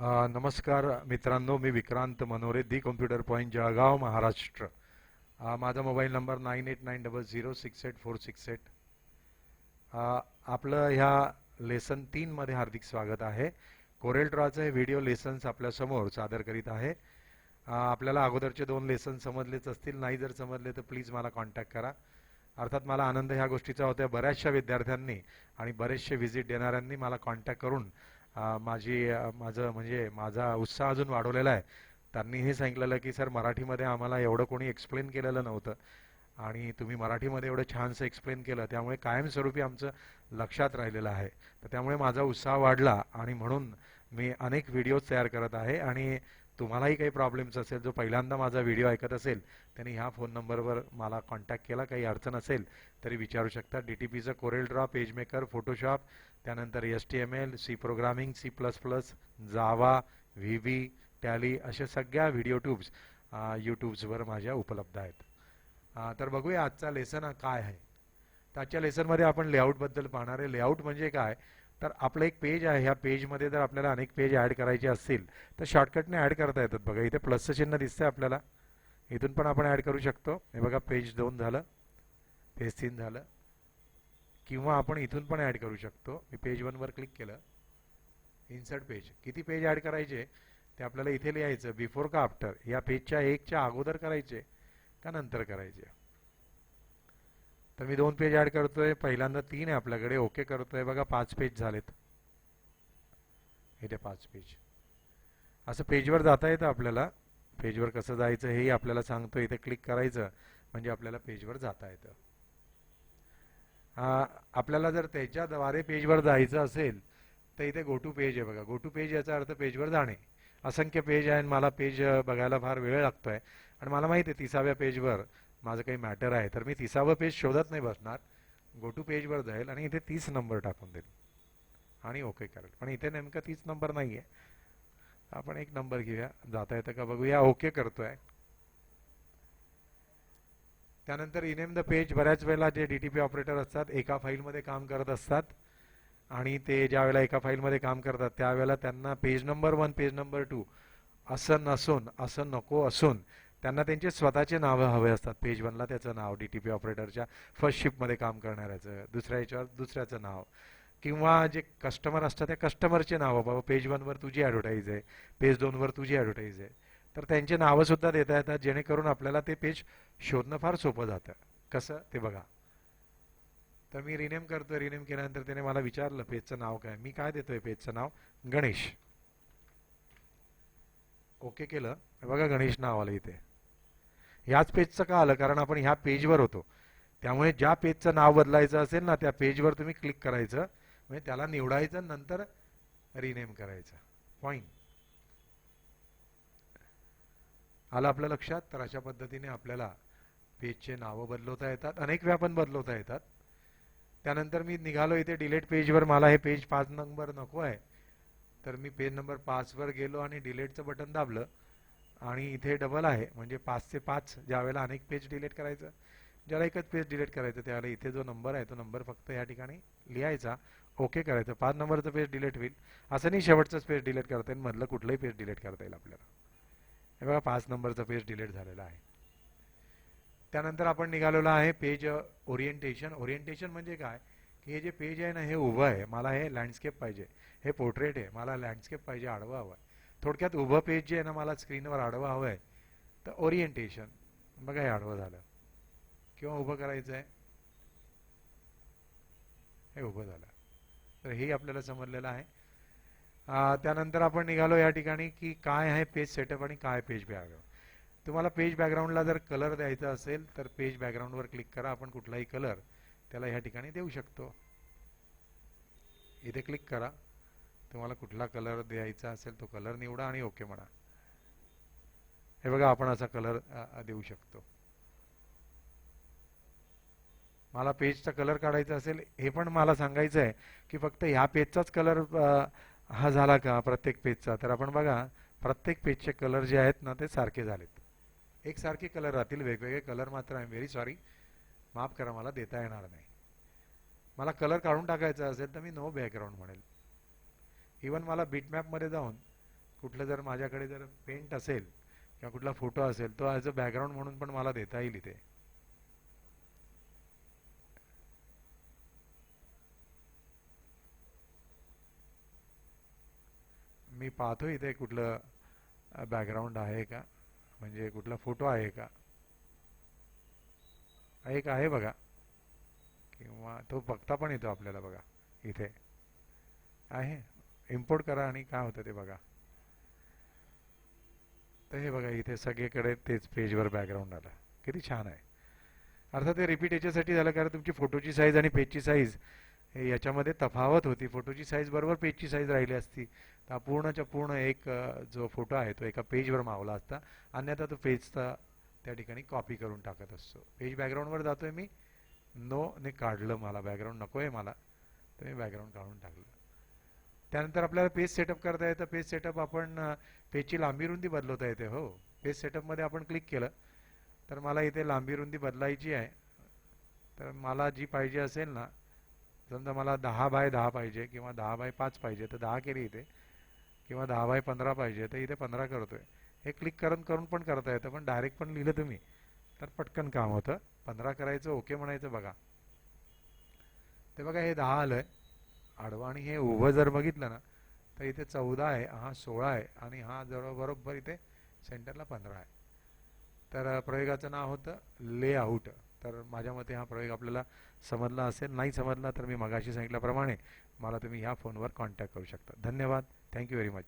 नमस्कार मित्रांनो मी Vikrant Manore the computer point Jalgaon Maharashtra. माझा mobile number nine eight nine double zero six eight four six eight. आपलं ह्या lesson तीनमध्ये हार्दिक स्वागत आहे. कोरेल ड्रॉचं हे व्हिडिओ लेसन्स आपल्यासमोर सादर करीत आहे. आपल्याला अगोदरचे दोन लेसन समजलेच असतील नाही जर समजले तर प्लीज मला कॉन्टॅक्ट करा. अर्थात मला आनंद ह्या गोष्टीचा होता बऱ्याचशा विद्यार्थ्यांनी आणि बरेचसे व्हिजिट देणाऱ्यांनी मला कॉन्टॅक्ट करून माझी माझं म्हणजे माझा उत्साह अजून वाढवलेला आहे. त्यांनी हे सांगितलेलं की सर मराठीमध्ये आम्हाला एवढं कोणी एक्सप्लेन केलेलं नव्हतं आणि तुम्ही मराठीमध्ये एवढं छानसं एक्सप्लेन केलं त्यामुळे कायमस्वरूपी आमचं लक्षात राहिलेलं आहे. तर त्यामुळे माझा उत्साह वाढला आणि म्हणून मी अनेक व्हिडिओज तयार करत आहे आणि तुम्हालाही काही प्रॉब्लेम्स असेल जो पहिल्यांदा माझा व्हिडिओ ऐकत असेल त्याने ह्या फोन नंबरवर मला कॉन्टॅक्ट केला काही अडचण असेल तरी विचारू शकता. डी टी पीचं कोरेल ड्रॉ पेजमेकर फोटोशॉप त्यानंतर S T M L C programming C plus plus Java V V Tally अशा सगळ्या व्हिडिओ ट्यूब्स यूट्यूब्सवर माझ्या उपलब्ध आहेत. तर बघूया आजचा लेसन काय आहे. आजच्या लेसनमध्ये आपण लेआउटबद्दल पाहणार आहे. लेआउट म्हणजे काय? तर आपलं एक पेज आहे ह्या पेजमध्ये जर आपल्याला अनेक पेज ॲड करायचे असतील तर शॉर्टकटने ॲड करता येतात बघा. इथे प्लसचं चिन्ह दिसतंय आपल्याला. इथून पण आपण ॲड करू शकतो. हे बघा पेज दोन झालं पेज तीन झालं. किंवा आपण इथून पण ॲड करू शकतो. मी पेज वनवर क्लिक केलं. इन्सर्ट पेज किती पेज ॲड करायचे? ते आपल्याला इथे लिहायचं बिफोर का आफ्टर या पेजच्या एकच्या अगोदर करायचे का नंतर करायचे? तर मी दोन पेज ॲड करतोय. पहिल्यांदा तीन आहे आपल्याकडे. ओके करतोय. बघा पाच पेज झालेत. इथे पाच पेज असं पेजवर जाता येतं आपल्याला. पेजवर कसं जायचं हेही आपल्याला सांगतो इथे क्लिक करायचं म्हणजे आपल्याला पेजवर जाता येतं. आपल्याला जर त्याच्याद्वारे पेजवर जायचं असेल तर इथे गो टू पेज आहे बघा. गो टू पेज याचा अर्थ पेजवर जाणे. असंख्य पेज आहे आणि मला पेज बघायला फार वेळ लागतोय. आणि मला माहिती आहे तिसाव्या पेजवर माझं काही मॅटर आहे. तर मी तिसावं पेज शोधत नाही बसणार. गो टू पेजवर जाईल आणि इथे तीस नंबर टाकून देईल. आणि ओके करेल. पण इथे नेमकं तीस नंबर नाही आहे आपण एक नंबर घेऊया. जाता येतं का बघूया. ओके करतोय. त्यानंतर इनेम द पेज बऱ्याच वेळेला जे डी टी पी ऑपरेटर असतात एका फाईलमध्ये काम करत असतात. आणि ते ज्या वेळेला एका फाईलमध्ये काम करतात त्यावेळेला त्यांना page number one page number two असं नसून असं नको असून त्यांना त्यांचे स्वतःचे नावं हवे असतात. पेज वनला त्याचं नाव डी टी पी ऑपरेटरच्या फर्स्ट शिफ्टमध्ये काम करणाऱ्याचं दुसऱ्या याच्यावर दुसऱ्याचं नाव. किंवा जे कस्टमर असतात त्या कस्टमरचे नावं बाबा पेज वनवर तुझी ॲडव्हर्टाईज आहे. पेज दोनवर तुझी ॲडव्हर्टाईज आहे. तर त्यांचे नावं सुद्धा देता येतात जेणेकरून आपल्याला ते पेज शोधणं फार सोपं जातं. कसं? ते बघा. तर मी रिनेम करतो रिनेम केल्यानंतर त्याने मला विचारलं पेजचं नाव काय? मी काय देतोय पेजचं नाव? गणेश. ओके केलं. बघा गणेश नाव आलं इथे. ह्याच पेजचं का आलं? कारण आपण ह्या पेजवर होतो. त्यामुळे ज्या पेजचं नाव बदलायचं असेल ना त्या पेजवर तुम्ही क्लिक करायचं. म्हणजे त्याला निवडायचं नंतर रिनेम करायचं. पॉईंट आलं आपल्या लक्षात? तर अशा पद्धतीने आपल्याला पेजचे नावं बदलवता येतात. अनेक वेळा पण बदलवता येतात. त्यानंतर मी निघालो इथे डिलेट पेजवर मला हे पेज पाच नंबर नको आहे. तर मी पेज नंबर पाचवर गेलो आणि डिलेटचं बटन दाबलं. आणि इथे डबल आहे. म्हणजे पाच ते पाच ज्या वेळेला अनेक पेज डिलीट करायचं ज्याला एकच पेज डिलीट करायचं त्यावेळेला इथे जो नंबर आहे तो नंबर फक्त या ठिकाणी लिहायचा ओके करायचं. पाच नंबरचं पेज डिलीट होईल. असं नाही शेवटचंच पेज डिलीट करता येईल मधलं कुठलंही पेज डिलीट करता येईल आपल्याला. हे बघा पाच नंबरचं पेज डिलीट झालेलं आहे. त्यानंतर आपण निघालेलो आहे पेज ओरिएंटेशन ओरिएंटेशन म्हणजे काय? की हे जे पेज आहे ना हे उभं आहे. मला हे लँडस्केप पाहिजे. हे पोर्ट्रेट आहे. मला लँडस्केप पाहिजे. आडवं हवं आहे. थोडक्यात उभं पेज जे आहे ना मला स्क्रीनवर आडवं हवं आहे तर ओरिएंटेशन बघा हे आडवं झालं. किंवा उभं करायचं आहे. हे उभं झालं. तर हे आपल्याला समजलेलं आहे. त्यानंतर आपण निघालो या ठिकाणी की काय आहे पेज सेटअप आणि काय पेज बॅकग्राऊंड तुम्हाला पेज बॅकग्राऊंडला जर कलर द्यायचा असेल तर पेज बॅकग्राऊंडवर क्लिक करा. आपण कुठलाही कलर त्याला ह्या ठिकाणी देऊ शकतो. इथे क्लिक करा. तुम्हाला कुठला कलर द्यायचा असेल तो कलर निवडा आणि ओके म्हणा. हे बघा आपण असा कलर देऊ शकतो. मला पेजचा कलर काढायचा असेल हे पण मला सांगायचं आहे की फक्त ह्या पेजचाच कलर हा झाला का प्रत्येक पेजचा? तर आपण बघा प्रत्येक पेजचे कलर जे आहेत ना ते सारखे झालेत. एकसारखे कलर राहतील वेगवेगळे कलर मात्र आय एम व्हेरी सॉरी माफ करा मला देता येणार नाही. मला कलर काढून टाकायचा असेल तर मी नो बॅकग्राऊंड म्हणेल. इवन मला बिटमॅपमध्ये जाऊन कुठलं जर माझ्याकडे जर पेंट असेल किंवा कुठला फोटो असेल तो ॲज अ बॅकग्राऊंड म्हणून पण मला देता येईल इथे. मी पाहतो इथे कुठलं बॅकग्राऊंड आहे का? म्हणजे कुठला फोटो आहे का? एक आहे बघा. किंवा तो बघता पण येतो आपल्याला बघा इथे. आहे? इम्पोर्ट करा आणि काय होतं ते बघा. तर हे बघा इथे सगळीकडे तेच पेजवर बॅकग्राऊंड आलं. किती छान आहे. अर्थात ते रिपीट याच्यासाठी झालं कारण तुमची फोटोची साईज आणि पेजची साईज हे याच्यामध्ये तफावत होती. फोटोची साईज बरोबर पेजची साईज राहिली असती. तर पूर्णच्या पूर्ण एक जो फोटो आहे तो एका पेजवर मावला असता. अन्यथा तो पेजचा त्या ठिकाणी कॉपी करून टाकत असतो. पेज बॅकग्राऊंडवर जातोय मी. नो ने काढलं मला. बॅकग्राऊंड नको आहे मला. तर मी बॅकग्राऊंड काढून टाकलं. त्यानंतर आपल्याला पेज सेटअप करता येतं. पेज सेटअप आपण पेजची लांबी रुंदी बदलवता येते हो. पेज सेटअपमध्ये आपण क्लिक केलं तर मला इथे लांबी रुंदी बदलायची आहे. तर मला जी पाहिजे असेल ना समजा मला दहा बाय दहा पाहिजे किंवा दहा बाय पाच पाहिजे तर दहा केली इथे. किंवा दहा बाय पंधरा पाहिजे तर इथे पंधरा करतोय. हे क्लिक करून करून पण करता येतं पण डायरेक्ट पण लिहिलं तुम्ही तर पटकन काम होतं. पंधरा करायचं ओके म्हणायचं बघा. ते बघा हे दहा आलं आहे आडवाणी हे उभं जर बघितलं ना तर इथे चौदा आहे हा सोळा आहे आणि हा जवळ बरोबर इथे सेंटरला पंधरा आहे. तर प्रयोगाचं नाव होतं लेआउट. तर माझ्या मते हा प्रयोग आपल्याला समजला असेल नाही समजला तर मी मगाशी सांगितल्याप्रमाणे मला तुम्ही ह्या फोनवर कॉन्टॅक्ट करू शकता. धन्यवाद. Thank you very much